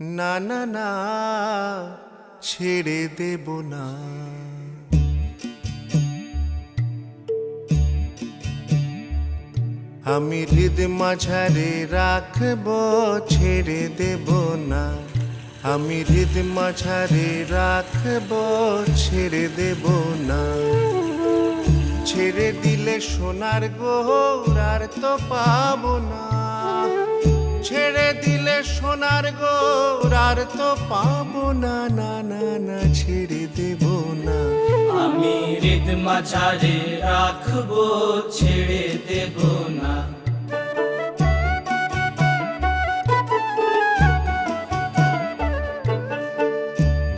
না না না, ছেড়ে দেব না। আমি হৃদ মাঝারে রাখব, ছেড়ে দেব না। আমি হৃদ মাঝারে রাখব, ছেড়ে দেব না। ছেড়ে দিলে সোনার গোর আর তো পাবো না। ছেড়ে দিলে সোনার গোর আর তো পাবো না না না না ছেড়ে দেব না। আমি হৃদ মাঝারে রাখব ছেড়ে দেব না।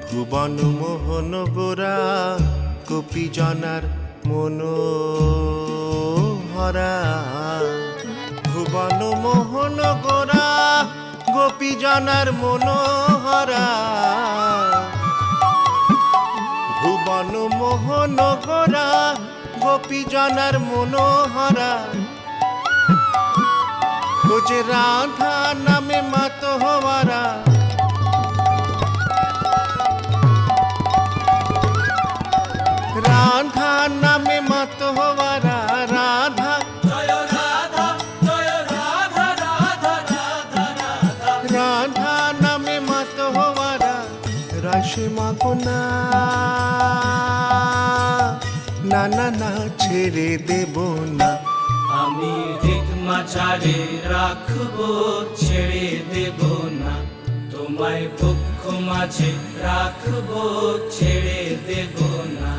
ভুবন মোহন গোরা গোপী জনার মন হরা ভুবন মোহন গোরা গোপী জনার মনোহরা। ভুবন মোহন গোরা গোপী জনার মনোহরা। যে রাধা নামে রাধা নামে মাত হওয়ারা রাশি মাগো না না না ছেড়ে দেব না আমি মাঝারে রাখব, ছেড়ে দেব না। তোমায় পক্ষ মাঝে রাখব, ছেড়ে দেব না।